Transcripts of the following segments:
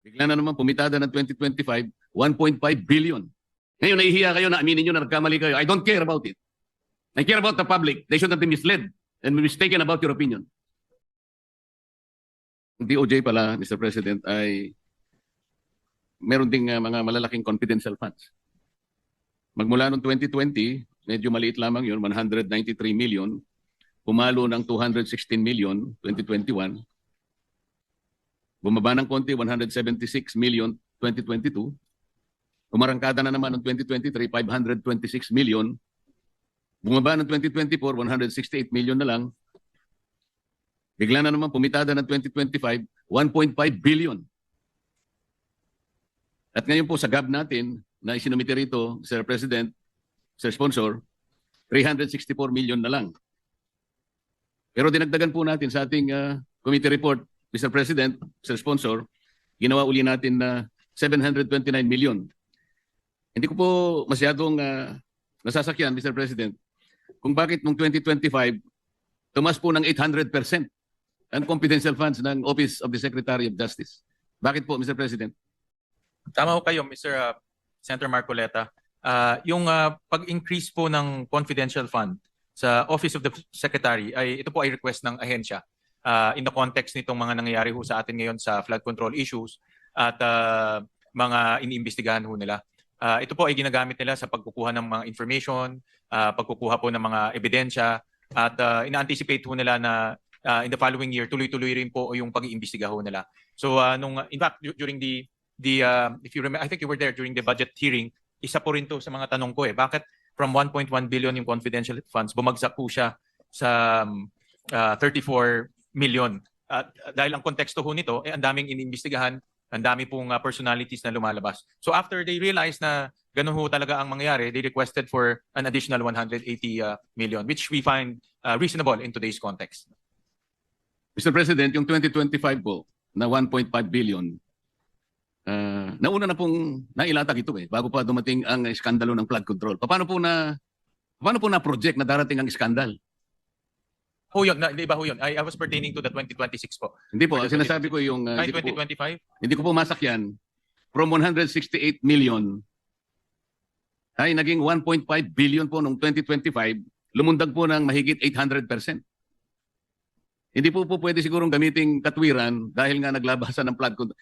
Bigla na naman pumitada ng 2025, 1.5 billion. Ngayon nahihiya kayo na aminin nyo na nagkamali kayo. I don't care about it. I care about the public. They should not be misled and be mistaken about your opinion. Ang DOJ pala, Mr. President, ay meron ding uh, mga malalaking confidential funds. Magmula noong 2020, medyo maliit lamang yun, 193 million. Pumalo ng 216 million, 2021. Bumaba ng konti, 176 million, 2022. Umarangkada na naman ng 2023, 526 million. Bumaba ng 2024, 168 million na lang. Bigla na naman pumitada ng 2025, 1.5 billion. At ngayon po sa GAB natin, na isinumite rito, Sir President, Sir Sponsor, 364 million na lang. Pero dinagdagan po natin sa ating uh, committee report, Mr. President, Sir Sponsor, ginawa uli natin na 729 million. Hindi ko po masyadong uh, nasasakyan, Mr. President, kung bakit noong 2025, tumas po ng 800% ang confidential funds ng Office of the Secretary of Justice. Bakit po, Mr. President? Tama ho kayo, Mr. uh, Senator Marcoleta. Ah, yung ah, pag-increase po ng confidential fund sa Office of the Secretary ay ito po ay request ng ahensya ah, in the context nitong mga nangyayari ho sa atin ngayon sa flood control issues at ah, mga iniimbestigahan ho nila. Ah, ito po ay ginagamit nila sa pagkukuha ng mga information, ah, pagkukuha po ng mga ebidensya at ah, ina-anticipate ho nila na ah, in the following year tuloy-tuloy rin po yung pag-iimbestiga ho nila. So ah, nung in fact du- during the the uh, if you remember I think you were there during the budget hearing isa po rin to sa mga tanong ko eh bakit from 1.1 billion yung confidential funds bumagsak po siya sa um, uh, 34 million at uh, dahil ang konteksto ho nito eh ang daming iniimbestigahan ang dami pong uh, personalities na lumalabas so after they realized na ganun ho talaga ang mangyayari they requested for an additional 180 uh, million which we find uh, reasonable in today's context Mr. President, yung 2025 po na 1.5 billion, ah, nauna na pong nailatag ito eh, bago pa dumating ang iskandalo ng flood control. Paano po na paano po na project na darating ang iskandal? Ho yun na, di ba ho yun I, I was pertaining to the 2026 po Hindi po, ang sinasabi ko yung ah, ay hindi, ko po, 2025 hindi ko po masakyan from 168 million ay naging 1.5 billion po noong 2025, lumundag po ng mahigit 800%. Hindi po po pwede sigurong gamiting katwiran dahil nga naglabasan ng flood control.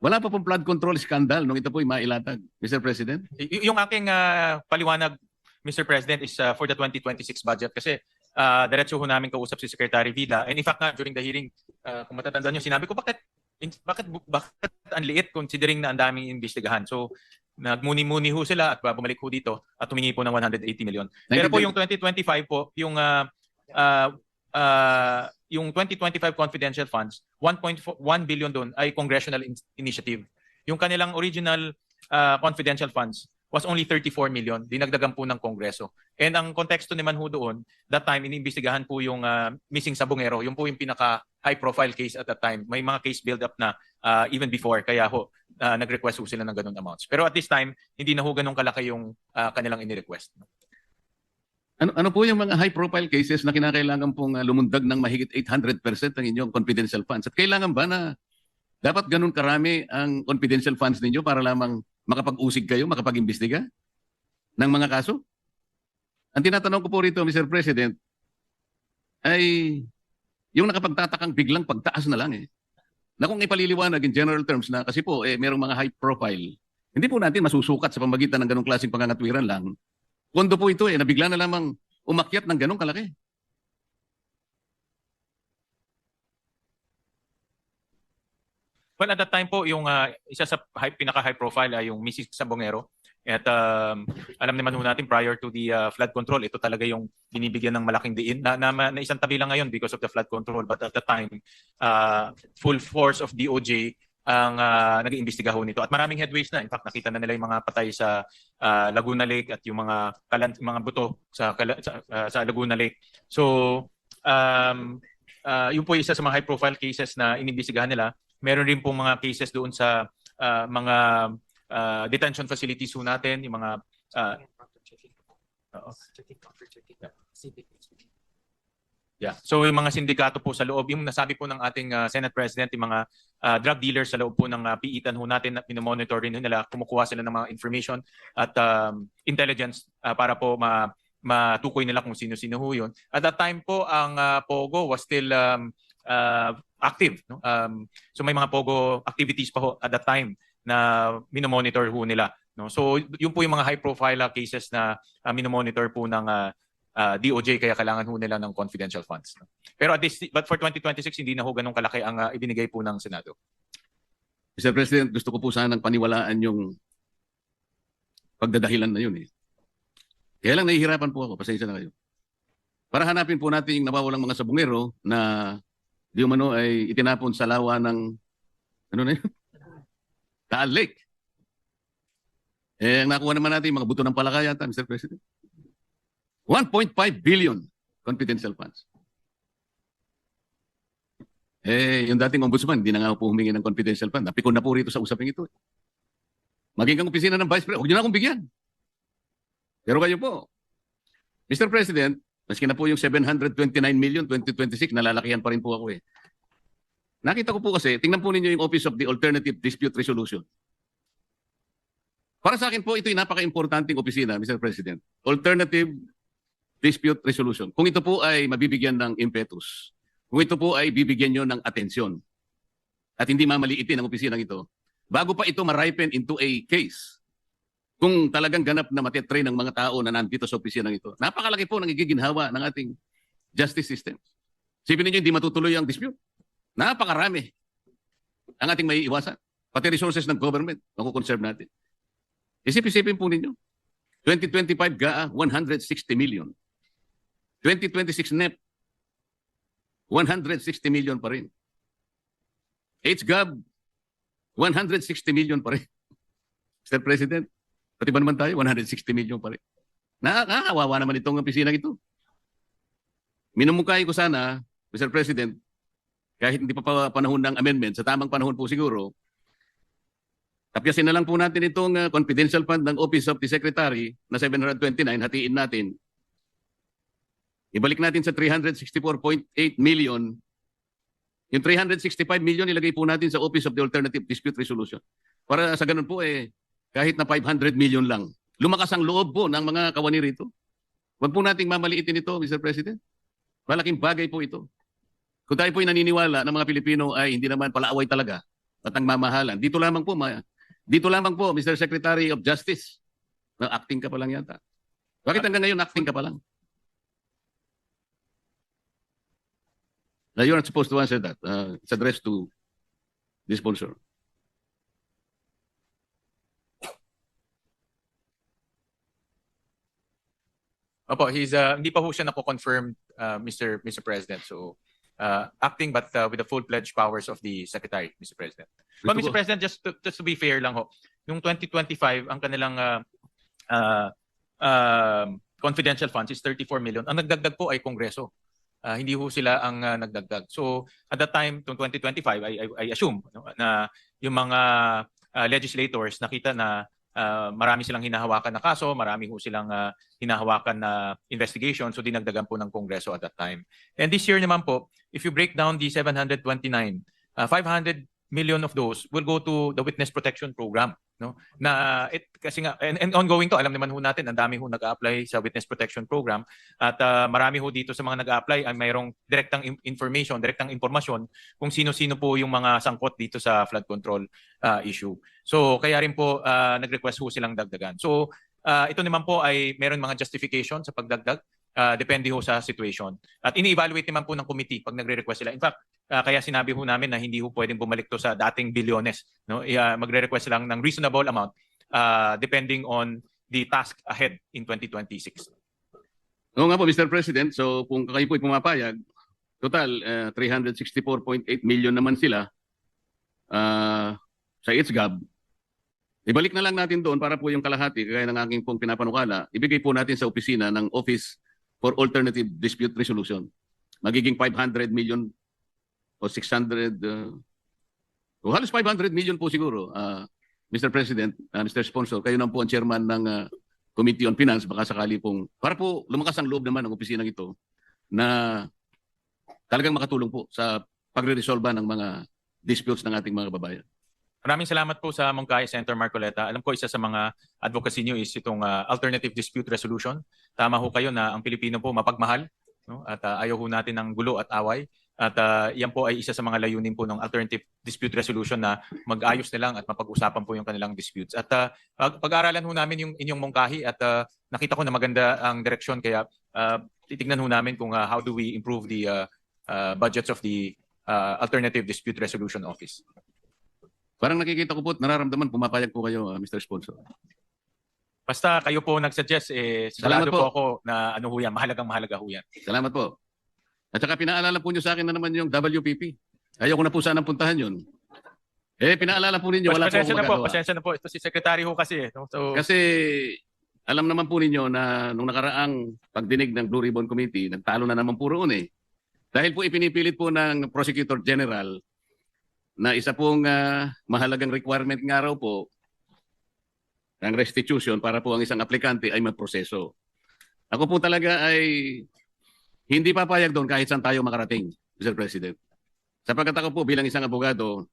Wala pa pong flood control scandal nung ito po ay mailatag, Mr. President. Y- yung aking ah, paliwanag, Mr. President, is ah, for the 2026 budget kasi uh, diretso ho namin kausap si Secretary Vida. And in fact nga, during the hearing, ah, kung matatandaan nyo, sinabi ko, bakit, in- bakit, bakit ang liit considering na ang daming imbestigahan? So, nagmuni-muni ho sila at bumalik ho dito at humingi po ng 180 million. Thank Pero po yung 2025 po, yung ah, ah, ah, yung 2025 confidential funds, 1.1 billion doon ay congressional in- initiative. Yung kanilang original ah, confidential funds was only 34 million, dinagdagan po ng Kongreso. And ang konteksto naman ho doon, that time iniimbestigahan po yung ah, missing sabongero, yung po yung pinaka high profile case at that time. May mga case build up na ah, even before kaya ho ah, nag-request ho sila ng ganun amounts. Pero at this time, hindi na ho ganun kalaki yung ah, kanilang ini-request. Ano, ano po yung mga high-profile cases na kinakailangan pong lumundag ng mahigit 800% ang inyong confidential funds? At kailangan ba na dapat ganun karami ang confidential funds ninyo para lamang makapag-usig kayo, makapag-imbestiga ng mga kaso? Ang tinatanong ko po rito, Mr. President, ay yung nakapagtatakang biglang pagtaas na lang eh. Na kung ipaliliwanag in general terms na kasi po eh, merong mga high profile, hindi po natin masusukat sa pamagitan ng ganong klaseng pangangatwiran lang Kondo po ito eh, na bigla na lamang umakyat ng ganong kalaki. Well, at that time po, yung ah, isa sa high, pinaka-high profile ay yung Mrs. Sabongero. At um, alam naman natin prior to the ah, flood control, ito talaga yung binibigyan ng malaking diin na, na, na isang tabi lang ngayon because of the flood control. But at the time, ah, full force of DOJ ang uh, nag-iimbestiga ho nito. At maraming headways na. In fact, nakita na nila yung mga patay sa ah, Laguna Lake at yung mga kalan, mga buto sa, kala- sa, ah, sa Laguna Lake. So, um, ah, yun po isa sa mga high-profile cases na inimbestigahan nila meron rin pong mga cases doon sa ah, mga ah, detention facilities ho natin, yung mga ah, oo. Yeah. So yung mga sindikato po sa loob, yung nasabi po ng ating uh, Senate President, yung mga uh, drug dealers sa loob po ng uh, piitan ho natin, na minomonitor rin nila, kumukuha sila ng mga information at um, intelligence uh, para po ma matukoy nila kung sino-sino ho yun. At that time po, ang uh, POGO was still um, uh, active. No? Um, so may mga POGO activities pa ho at that time na minomonitor ho nila. No? So yun po yung mga high-profile uh, cases na uh, minomonitor po ng uh, uh, DOJ kaya kailangan ho nila ng confidential funds. No? Pero at this, but for 2026 hindi na ho ganun kalaki ang uh, ibinigay po ng Senado. Mr. President, gusto ko po sanang paniwalaan yung pagdadahilan na yun eh. Kaya lang nahihirapan po ako, pasensya na kayo. Para hanapin po natin yung nawawalang mga sabungero na di umano ay itinapon sa lawa ng ano na yun? Taal Lake. Eh, ang nakuha naman natin mga buto ng palaka yata, Mr. President. 1.5 billion confidential funds. Eh, yung dating ombudsman, hindi na nga po humingi ng confidential fund. Napikon na po rito sa usaping ito. Maging kang opisina ng Vice President, huwag niyo na akong bigyan. Pero kayo po, Mr. President, maski na po yung 729 million 2026, nalalakihan pa rin po ako eh. Nakita ko po kasi, tingnan po ninyo yung Office of the Alternative Dispute Resolution. Para sa akin po, ito yung napaka-importanting opisina, Mr. President. Alternative Dispute Resolution. Kung ito po ay mabibigyan ng impetus, kung ito po ay bibigyan nyo ng atensyon, at hindi mamaliitin ang opisina ito, bago pa ito ma-ripen into a case, kung talagang ganap na matetrain ng mga tao na nandito sa opisina ito, napakalaki po ng igiginhawa ng ating justice system. Sipin ninyo, hindi matutuloy ang dispute. Napakarami ang ating may iwasan. Pati resources ng government, makukonserve natin. Isip-isipin po ninyo. 2025 GAA, 160 million. 2026 NEP, 160 million pa rin. HGAB, 160 million pa rin. Mr. President, pati ba naman tayo, 160 million pa rin. Nakakawawa naman itong opisina ito. Minumukay ko sana, Mr. President, kahit hindi pa, pa panahon ng amendment, sa tamang panahon po siguro, tapyasin na lang po natin itong uh, confidential fund ng Office of the Secretary na 729, hatiin natin. Ibalik natin sa 364.8 million. Yung 365 million ilagay po natin sa Office of the Alternative Dispute Resolution. Para sa ganun po eh, kahit na 500 million lang. Lumakas ang loob po ng mga kawani rito. Huwag po nating mamaliitin ito, Mr. President. Malaking bagay po ito. Kung tayo po ay naniniwala ng mga Pilipino ay hindi naman palaaway talaga at ang mamahalan. Dito lamang po, ma dito lamang po, Mr. Secretary of Justice, na acting ka pa lang yata. Bakit hanggang ngayon acting ka pa lang? Now, you're not supposed to answer that. Uh, it's addressed to the sponsor. Opo, he's uh, hindi pa ho siya nako-confirm uh, Mr. Mr. President. So uh, acting but uh, with the full-fledged powers of the Secretary, Mr. President. But Mr. President, just to, just to be fair lang ho, yung 2025 ang kanilang uh, uh, um, confidential funds is 34 million. Ang nagdagdag po ay Kongreso. Uh, hindi ho sila ang uh, nagdagdag. So at that time, tong 2025, I, I, I assume no, na yung mga uh, legislators nakita na uh, marami silang hinahawakan na kaso, marami ho silang uh, hinahawakan na investigation, so dinagdagan po ng Kongreso at that time. And this year naman po, if you break down the 729, uh, 500 million of those will go to the Witness Protection Program. No? Na it, kasi nga, and, and ongoing to, alam naman ho natin, ang dami ho nag-apply sa Witness Protection Program at uh, marami ho dito sa mga nag-apply ay mayroong direktang information, direktang impormasyon kung sino-sino po yung mga sangkot dito sa flood control uh, issue. So kaya rin po uh, nag-request ho silang dagdagan. So uh, ito naman po ay meron mga justification sa pagdagdag. Uh, depende ho sa situation. At ini-evaluate naman po ng committee pag nagre-request sila. In fact, uh, kaya sinabi ho namin na hindi ho pwedeng bumalik to sa dating bilyones. No? Uh, magre-request lang ng reasonable amount uh, depending on the task ahead in 2026. Oo nga po, Mr. President. So kung kayo po ay pumapayag, total uh, 364.8 million naman sila uh, sa ITSGAB. Ibalik na lang natin doon para po yung kalahati, kagaya ng aking pong pinapanukala, ibigay po natin sa opisina ng Office for Alternative Dispute Resolution. Magiging 500 million o 600, uh, o halos 500 million po siguro, uh, Mr. President, uh, Mr. Sponsor, kayo na po ang chairman ng uh, Committee on Finance, baka sakali pong, para po lumakas ang loob naman ng opisinang ito na talagang makatulong po sa pagre-resolve ng mga disputes ng ating mga babayan. Maraming salamat po sa Mongkay, Senator Marcoleta. Alam ko isa sa mga advocacy niyo is itong ah, alternative dispute resolution. Tama ho kayo na ang Pilipino po mapagmahal no? at ah, ayaw ho natin ng gulo at away. At ah, yan po ay isa sa mga layunin po ng alternative dispute resolution na mag-ayos na lang at mapag-usapan po yung kanilang disputes. At ah, pag- pag-aaralan ho namin yung inyong mongkahi at ah, nakita ko na maganda ang direksyon kaya ah, titignan ho namin kung ah, how do we improve the ah, ah, budgets of the ah, alternative dispute resolution office. Parang nakikita ko po at nararamdaman, pumapayag po kayo, ah, Mr. Sponsor. Basta kayo po nag-suggest, eh, Salamat sigurado po. po ako na ano ho yan, mahalagang mahalaga ho yan. Salamat po. At saka pinaalala po niyo sa akin na naman yung WPP. Ayoko na po sanang puntahan yun. Eh, pinaalala po ninyo, wala po pasensya akong na po, magagawa. pasensya na po. Ito si Secretary ho kasi. eh, no? So, Kasi alam naman po ninyo na nung nakaraang pagdinig ng Blue Ribbon Committee, nagtalo na naman po roon eh. Dahil po ipinipilit po ng Prosecutor General na isa pong ah, mahalagang requirement nga raw po ng restitution para po ang isang aplikante ay magproseso. Ako po talaga ay hindi papayag doon kahit saan tayo makarating, Mr. President. Sapagkat ako po bilang isang abogado,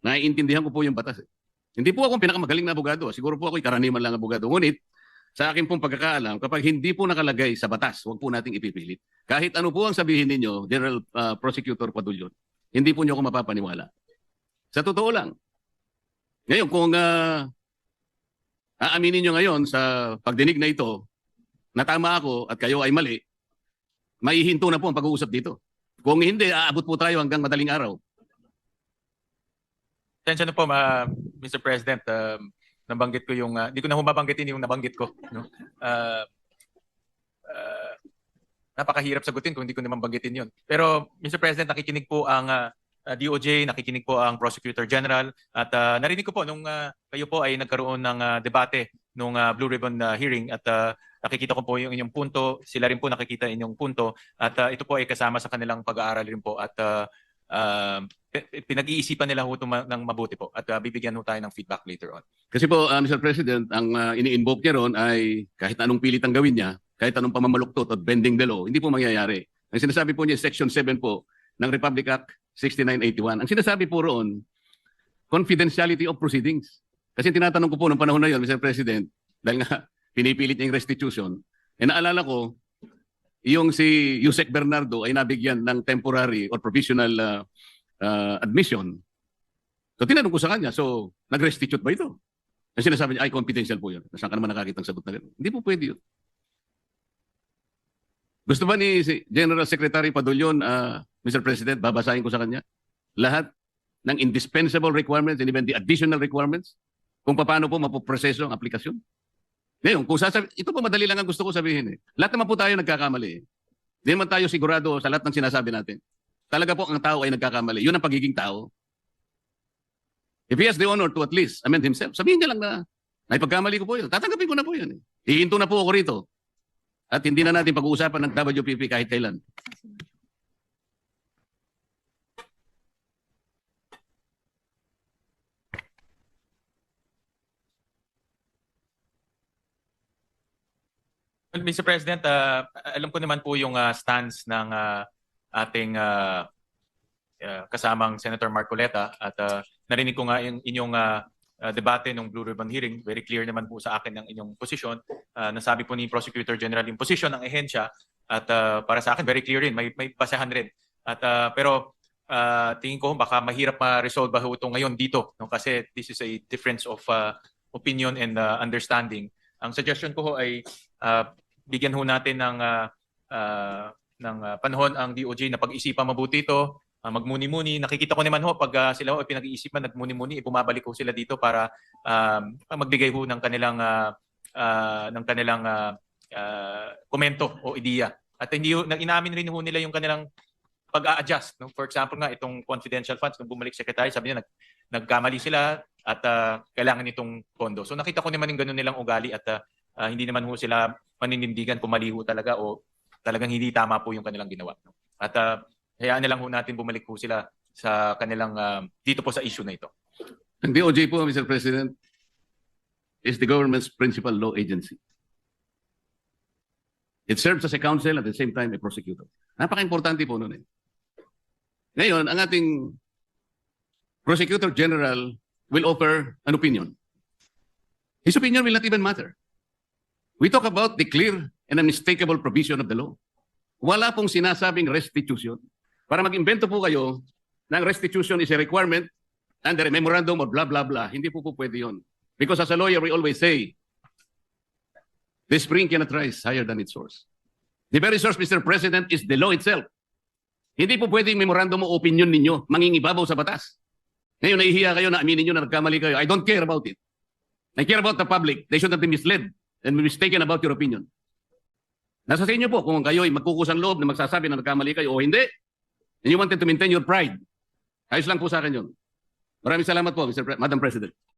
naiintindihan ko po yung batas. eh. Hindi po ako pinakamagaling na abogado. Siguro po ako karaniwan lang abogado. Ngunit, sa akin pong pagkakaalam, kapag hindi po nakalagay sa batas, huwag po nating ipipilit. Kahit ano po ang sabihin ninyo, General uh, Prosecutor Padulyon, hindi po niyo ako mapapaniwala. Sa totoo lang. Ngayon, kung uh, aaminin niyo ngayon sa pagdinig na ito, na tama ako at kayo ay mali, maihinto na po ang pag-uusap dito. Kung hindi, aabot po tayo hanggang madaling araw. pasensya na po, ma- Mr. President. Um, nabanggit ko yung, hindi ko na humabanggitin yung nabanggit ko. No? Ah, ah, napakahirap sagutin kung hindi ko naman banggitin yun. Pero, Mr. President, nakikinig po ang ah, ah, DOJ, nakikinig po ang Prosecutor General, at ah, narinig ko po nung ah, kayo po ay nagkaroon ng ah, debate nung ah, Blue Ribbon ah, hearing at ah, nakikita ko po yung inyong punto, sila rin po nakikita inyong punto at ah, ito po ay kasama sa kanilang pag-aaral rin po at ah, pi- pinag-iisipan nila ho ma- ng mabuti po at ah, bibigyan ho tayo ng feedback later on. Kasi po, uh, Mr. President, ang uh, ini-invoke niya ron ay kahit anong pilit ang gawin niya, kahit anong pamamaluktot at bending the law, hindi po mangyayari. Ang sinasabi po niya, Section 7 po ng Republic Act 6981. Ang sinasabi po roon, confidentiality of proceedings. Kasi tinatanong ko po nung panahon na yon, Mr. President, dahil nga pinipilit niya yung restitution, eh naalala ko, yung si Yusek Bernardo ay nabigyan ng temporary or provisional uh, uh, admission. So tinanong ko sa kanya, so nag-restitute ba ito? Ang sinasabi niya, ay confidential po yun. Saan ka naman nakakita ng sagot na gano'n? Hindi po pwede yun. Gusto ba ni General Secretary Padulyon, uh, Mr. President, babasahin ko sa kanya, lahat ng indispensable requirements and even the additional requirements kung paano po mapoproseso ang aplikasyon? Ngayon, kung sasabi, ito po madali lang ang gusto ko sabihin eh. Lahat naman po tayo nagkakamali eh. Hindi naman tayo sigurado sa lahat ng sinasabi natin. Talaga po ang tao ay nagkakamali. Yun ang pagiging tao. If he has the honor to at least amend himself, sabihin niya lang na, ay pagkamali ko po yun. Tatanggapin ko na po yun. Eh. Hihinto na po ako rito. At hindi na natin pag-uusapan ng WPP kahit kailan. Well, Mr. President, ah, alam ko naman po yung ah, stance ng ah, ating ah, ah, kasamang Senator Marcoleta at ah, narinig ko nga yung inyong ah, ah, debate ng Blue Ribbon hearing. Very clear naman po sa akin ng inyong posisyon. Ah, nasabi po ni Prosecutor General yung posisyon ng ehensya at ah, para sa akin very clear rin. May, may basehan rin. At, ah, pero ah, tingin ko baka mahirap ma-resolve ba ito ngayon dito no? kasi this is a difference of ah, opinion and ah, understanding. Ang suggestion ko ho ay ah, bigyan ho natin ng ah, ah, ng ah, panahon ang DOJ na pag-isipan mabuti ito, ah, magmuni-muni. Nakikita ko naman ho pag ah, sila ho pinag-iisipan, nagmuni-muni, eh, bumabalik ho sila dito para um, magbigay ho ng kanilang ah, ah, ng kanilang ah, ah, komento o ideya. At hindi ho, inamin rin ho nila yung kanilang pag-a-adjust. No? For example nga, itong confidential funds, nung bumalik secretary, sabi niya, nag, nagkamali sila at ah, kailangan itong pondo. So nakita ko naman yung ganun nilang ugali at ah, ah, hindi naman ho sila maninindigan kung mali ho talaga o talagang hindi tama po yung kanilang ginawa. no? At ah, hayaan na lang ho natin bumalik ho sila sa kanilang ah, dito po sa issue na ito. Ang DOJ po, Mr. President, is the government's principal law agency. It serves as a counsel at the same time a prosecutor. Napaka-importante po nun eh. Ngayon, ang ating Prosecutor General will offer an opinion. His opinion will not even matter. We talk about the clear and unmistakable provision of the law. Wala pong sinasabing restitution. Para mag-invento po kayo ng restitution is a requirement under a memorandum or blah, blah, blah. Hindi po po pwede yun. Because as a lawyer, we always say, the spring cannot rise higher than its source. The very source, Mr. President, is the law itself. Hindi po pwedeng memorandum o opinion ninyo mangingibabaw sa batas. Ngayon, nahihiya kayo na aminin nyo na nagkamali kayo. I don't care about it. I care about the public. They should not be misled and be mistaken about your opinion. Nasa sa inyo po kung kayo ay magkukusang loob na magsasabi na nagkamali kayo o hindi. And you wanted to maintain your pride. Ayos lang po sa akin yun. Maraming salamat po, Mr. Pre- Madam President.